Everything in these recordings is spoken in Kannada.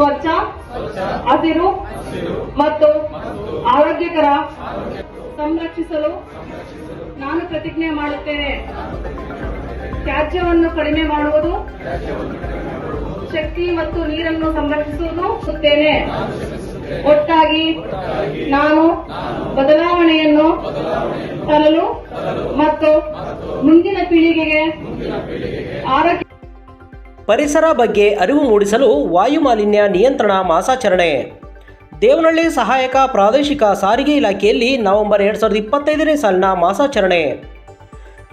ಸ್ವಚ್ಛ ಹಸಿರು ಮತ್ತು ಆರೋಗ್ಯಕರ ಸಂರಕ್ಷಿಸಲು ನಾನು ಪ್ರತಿಜ್ಞೆ ಮಾಡುತ್ತೇನೆ. ತ್ಯಾಜ್ಯವನ್ನು ಕಡಿಮೆ ಮಾಡುವುದು ಶಕ್ತಿ ಮತ್ತು ನೀರನ್ನು ಸಂರಕ್ಷಿಸುವುದು ಸುತ್ತೇನೆ ಒಟ್ಟಾಗಿ ನಾನು ಬದಲಾವಣೆಯನ್ನು ತರಲು ಮತ್ತು ಮುಂದಿನ ಪೀಳಿಗೆಗೆ ಆರೋಗ್ಯ ಪರಿಸರ ಬಗ್ಗೆ ಅರಿವು ಮೂಡಿಸಲು ವಾಯುಮಾಲಿನ್ಯ ನಿಯಂತ್ರಣ ಮಾಸಾಚರಣೆ. ದೇವನಹಳ್ಳಿ ಸಹಾಯಕ ಪ್ರಾದೇಶಿಕ ಸಾರಿಗೆ ಇಲಾಖೆಯಲ್ಲಿ ನವೆಂಬರ್ ಎರಡು ಸಾವಿರದ ಇಪ್ಪತ್ತೈದನೇ ಸಾಲಿನ ಮಾಸಾಚರಣೆ.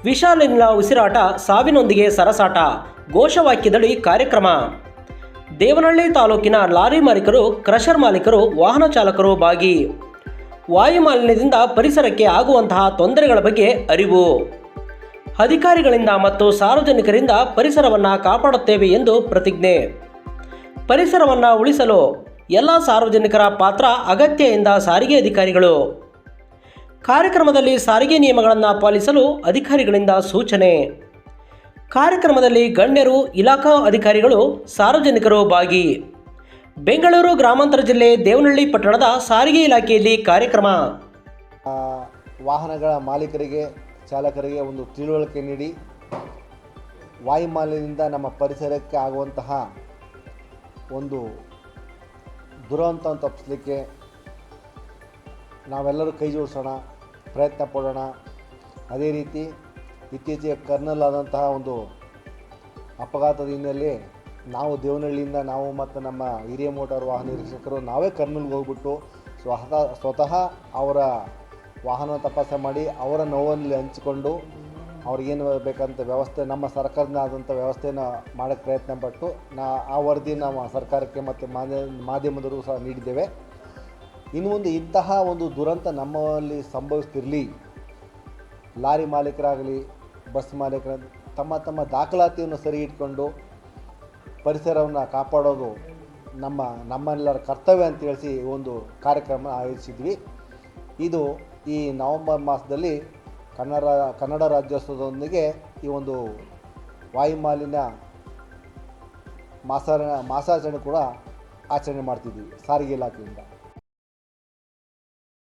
ವಿಶಾಲಿನ ಉಸಿರಾಟ ಸಾವಿನೊಂದಿಗೆ ಸರಸಾಟ, ಘೋಷವಾಕ್ಯದಡಿ ಕಾರ್ಯಕ್ರಮ. ದೇವನಹಳ್ಳಿ ತಾಲೂಕಿನ ಲಾರಿ ಮಾಲೀಕರು, ಕ್ರಷರ್ ಮಾಲೀಕರು, ವಾಹನ ಚಾಲಕರು ಭಾಗಿ. ವಾಯುಮಾಲಿನ್ಯದಿಂದ ಪರಿಸರಕ್ಕೆ ಆಗುವಂತಹ ತೊಂದರೆಗಳ ಬಗ್ಗೆ ಅರಿವು. ಅಧಿಕಾರಿಗಳಿಂದ ಮತ್ತು ಸಾರ್ವಜನಿಕರಿಂದ ಪರಿಸರವನ್ನು ಕಾಪಾಡುತ್ತೇವೆ ಎಂದು ಪ್ರತಿಜ್ಞೆ. ಪರಿಸರವನ್ನು ಉಳಿಸಲು ಎಲ್ಲ ಸಾರ್ವಜನಿಕರ ಪಾತ್ರ ಅಗತ್ಯ ಎಂದ ಸಾರಿಗೆ ಅಧಿಕಾರಿಗಳು. ಕಾರ್ಯಕ್ರಮದಲ್ಲಿ ಸಾರಿಗೆ ನಿಯಮಗಳನ್ನು ಪಾಲಿಸಲು ಅಧಿಕಾರಿಗಳಿಂದ ಸೂಚನೆ. ಕಾರ್ಯಕ್ರಮದಲ್ಲಿ ಗಣ್ಯರು, ಇಲಾಖಾ ಅಧಿಕಾರಿಗಳು, ಸಾರ್ವಜನಿಕರು ಭಾಗಿ. ಬೆಂಗಳೂರು ಗ್ರಾಮಾಂತರ ಜಿಲ್ಲೆ ದೇವನಹಳ್ಳಿ ಪಟ್ಟಣದ ಸಾರಿಗೆ ಇಲಾಖೆಯಲ್ಲಿ ಕಾರ್ಯಕ್ರಮ. ವಾಹನಗಳ ಮಾಲೀಕರಿಗೆ ಚಾಲಕರಿಗೆ ಒಂದು ತಿಳುವಳಿಕೆ ನೀಡಿ ವಾಯುಮಾಲಿನ್ಯದಿಂದ ನಮ್ಮ ಪರಿಸರಕ್ಕೆ ಆಗುವಂತಹ ಒಂದು ದುರಂತ ತಪ್ಪಿಸಲಿಕ್ಕೆ ನಾವೆಲ್ಲರೂ ಕೈ ಜೋಡಿಸೋಣ, ಪ್ರಯತ್ನ ಪಡೋಣ. ಅದೇ ರೀತಿ ಇತ್ತೀಚೆಗೆ ಕರ್ನಲ್ ಆದಂತಹ ಒಂದು ಅಪಘಾತದ ಹಿನ್ನೆಲೆ ನಾವು ದೇವನಹಳ್ಳಿಯಿಂದ ನಾವು ಮತ್ತು ನಮ್ಮ ಹಿರಿಯ ಮೋಟಾರ್ ವಾಹನ ನಿರೀಕ್ಷಕರು ನಾವೇ ಕರ್ನೂಲ್ಗೆ ಹೋಗ್ಬಿಟ್ಟು ಸ್ವತಃ ಸ್ವತಃ ಅವರ ವಾಹನ ತಪಾಸಣೆ ಮಾಡಿ ಅವರ ನೋವನ್ನು ಹಂಚಿಕೊಂಡು ಅವ್ರಿಗೇನು ಬೇಕಂತ ವ್ಯವಸ್ಥೆ, ನಮ್ಮ ಸರ್ಕಾರದಿಂದ ಆದಂಥ ವ್ಯವಸ್ಥೆಯನ್ನು ಮಾಡೋಕ್ಕೆ ಪ್ರಯತ್ನ ಪಟ್ಟು ನಾ ಆ ವರದಿ ನಾವು ಸರ್ಕಾರಕ್ಕೆ ಮತ್ತು ಮಾಧ್ಯ ಮಾಧ್ಯಮದವರು ಸಹ ನೀಡಿದ್ದೇವೆ. ಇನ್ನು ಮುಂದೆ ಇಂತಹ ಒಂದು ದುರಂತ ನಮ್ಮಲ್ಲಿ ಸಂಭವಿಸ್ತಿರಲಿ, ಲಾರಿ ಮಾಲೀಕರಾಗಲಿ, ಬಸ್ ಮಾಲೀಕರ ತಮ್ಮ ತಮ್ಮ ದಾಖಲಾತಿಯನ್ನು ಸರಿ ಇಟ್ಕೊಂಡು ಪರಿಸರವನ್ನು ಕಾಪಾಡೋದು ನಮ್ಮ ನಮ್ಮೆಲ್ಲರ ಕರ್ತವ್ಯ ಅಂತ ಹೇಳಿಸಿ ಈ ಒಂದು ಕಾರ್ಯಕ್ರಮ ಆಯೋಜಿಸಿದ್ವಿ. ಇದು ಈ ನವೆಂಬರ್ ಮಾಸದಲ್ಲಿ ಕನ್ನಡ ಕನ್ನಡ ರಾಜ್ಯೋತ್ಸವದೊಂದಿಗೆ ಈ ಒಂದು ವಾಯುಮಾಲಿನ್ಯ ಮಾಸ ಮಾಸಾಚರಣೆ ಕೂಡ ಆಚರಣೆ ಮಾಡ್ತಿದ್ದೀವಿ ಸಾರಿಗೆ ಇಲಾಖೆಯಿಂದ.